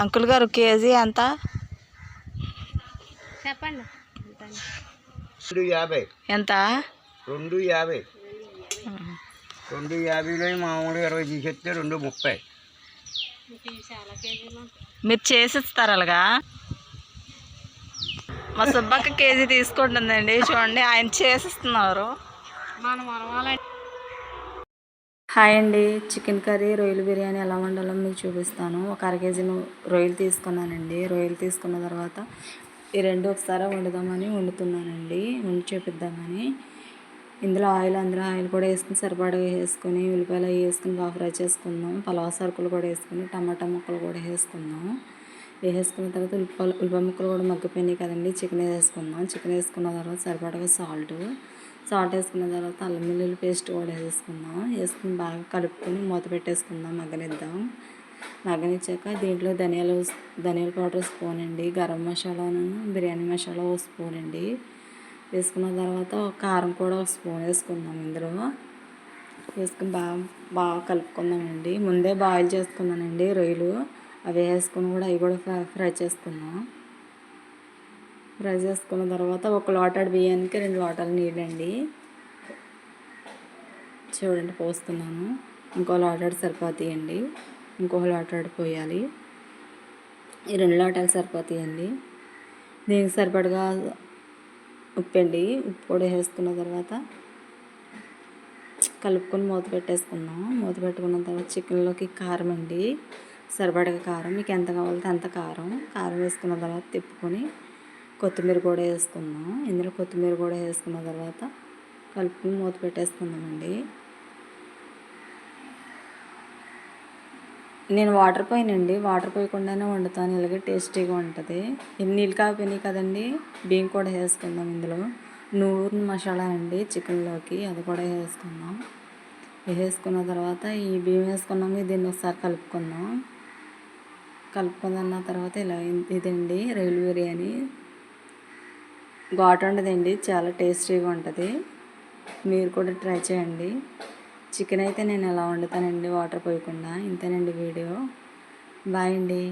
Uncle గారు KG ఎంత? చెప్పండి. రెండు యాభై. ఎంత? రెండు యాభై. రెండు యాభైలో మామూలు ఇరవై తీసేస్తే రెండు ముప్పై. మీరు చేసి ఇస్తారు అలాగా మా సుబ్బక్క కేజీ తీసుకుంటుందండి. చూడండి ఆయన చేసిస్తున్నారు మన మనవాళ్ళ హాయ్ అండి. చికెన్ కర్రీ రొయ్యల బిర్యానీ ఎలా వండాలో మీకు చూపిస్తాను. ఒక అర కేజీ రొయ్యలు తీసుకున్నానండి. రొయ్యలు తీసుకున్న తర్వాత ఈ రెండు ఒకసారి వండుదామని వండుతున్నానండి. వండి చూపిద్దామని. ఇందులో ఆయిల్ అందులో ఆయిల్ కూడా వేసుకుని సరిపడగా వేసుకొని ఉల్లిపాయలు అవి వేసుకుని బాగా ఫ్రై చేసుకుందాం. పలావ్ సరుకులు కూడా వేసుకుని టమాటా ముక్కలు కూడా వేసుకుందాం. వేసుకున్న తర్వాత ఉల్లిపాయలు ఉల్లిపాయ ముక్కలు కూడా మగ్గిపోయినాయి కదండి. చికెన్ వేసుకుందాం చికెన్ వేసుకున్న తర్వాత సరిపడగా సాల్ట్ సాల్ట్ వేసుకున్న తర్వాత అల్లం వెల్లుల్లి పేస్ట్ కూడా వేసేసుకుందాం. వేసుకుని బాగా కలుపుకొని మూత పెట్టేసుకుందాం మగ్గనిద్దాం. మగ్గనిచ్చాక దీంట్లో ధనియాలు ధనియాల పౌడర్ స్పూన్ అండి గరం మసాలాను బిర్యానీ మసాలా ఒక స్పూన్ అండి. వేసుకున్న తర్వాత కారం కూడా ఒక స్పూన్ వేసుకుందాం ఇందులో. వేసుకుని బాగా బాగా కలుపుకుందామండి. ముందే బాయిల్ చేసుకున్నానండి రొయ్యలు. అవి వేసుకుని కూడా అవి కూడా ఫ్రై ఫ్రై చేసుకున్నాం. ఫ్రై చేసుకున్న తర్వాత ఒక లోటాడు బియ్యానికి రెండు లోటాలు నీళ్ళండి. చూడండి పోస్తున్నాను. ఇంకో లోటాడు సరిపోతాయండి. ఇంకో లోటాడు పోయాలి. ఈ రెండు లోటాలు సరిపోతాయండి. దీనికి సరిపడగా ఉప్పు అండి. ఉప్పు కూడా వేసుకున్న తర్వాత కలుపుకొని మూత పెట్టేసుకున్నాం. మూత పెట్టుకున్న తర్వాత చికెన్లోకి కారం అండి. సరిపడగా కారం. మీకు ఎంత కావాలంటే అంత కారం. కారం వేసుకున్న తర్వాత తిప్పుకొని కొత్తిమీర కూడా వేసుకుందాం. ఇందులో కొత్తిమీర కూడా వేసుకున్న తర్వాత కలుపుకొని మూత పెట్టేసుకుందామండి. నేను వాటర్ పోయినండి. వాటర్ పోయకుండానే వండుతాను. ఇలాగే టేస్టీగా ఉంటుంది. ఎన్ని నీళ్ళు కాకపోయినాయి కదండి. బియ్యం కూడా వేసుకుందాం ఇందులో. నూరు మసాలా అండి చికెన్లోకి. అది కూడా వేసుకుందాం. వేసుకున్న తర్వాత ఈ బియ్యం వేసుకున్నాము దీన్ని ఒకసారి కలుపుకుందాం. కలుపుకుందన్న తర్వాత ఇలా ఇదండి రైలు బిర్యానీ. ఘాటు ఉండదండి చాలా టేస్టీగా ఉంటుంది. మీరు కూడా ట్రై చేయండి. చికెన్ అయితే నేను ఎలా వండుతానండి వాటర్ పోయకుండా. ఇంతేనండి వీడియో. బాయ్ అండి.